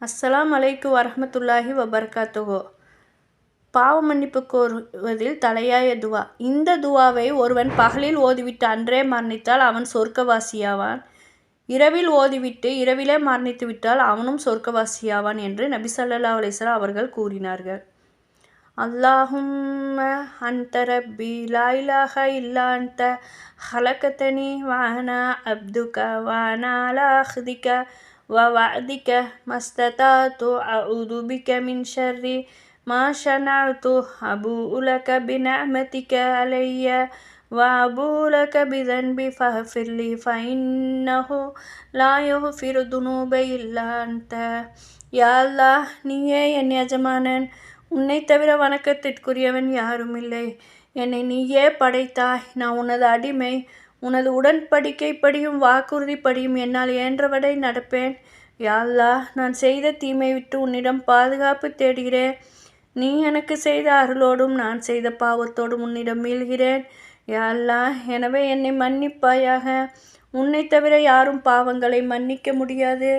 அஸ்ஸலாம் அலைக்கு வரமத்துல்லாஹி வபர்காத்துகோ பாவ மன்னிப்பு கோருவதில் தலையாய துவா. இந்த துவாவை ஒருவன் பகலில் ஓதிவிட்டு அன்றே மரணித்தால் அவன் சொர்க்கவாசியாவான். இரவில் ஓதிவிட்டு இரவிலே மரணித்து விட்டால் அவனும் சொர்க்கவாசியாவான் என்று நபி சல்லா அலிஸ்லா அவர்கள் கூறினார்கள். அல்லாஹும் அன்த ரப்பி லா இல்லா அன்த வானா அப்துக வானா அலா ووعدك ما استطعت أعوذ بك من شر ما صنعت أبوء لك بنعمتك علي وأبوء لك بذنبي فاغفر لي فإنه لا يغفر الذنوب إلا أنت யா அல்லாஹ் நீயே என் எஜமானன் உன்னை தவிர வணக்கத்திற்குரியவன் யாரும் இல்லை என்னை நீயே படைத்தாய் நான் உனது அடிமை உனது உடன்படிக்கைப்படியும் வாக்குறுதிப்படியும் என்னால் இயன்றவரை நடப்பேன். யாழ்லா நான் செய்த தீமை விட்டு உன்னிடம் பாதுகாப்பு தேடுகிறேன். நீ எனக்கு செய்த அருளோடும் நான் செய்த பாவத்தோடும் உன்னிடம் மீள்கிறேன். யாழ்லா எனவே என்னை மன்னிப்பாயாக. உன்னை தவிர யாரும் பாவங்களை மன்னிக்க முடியாது.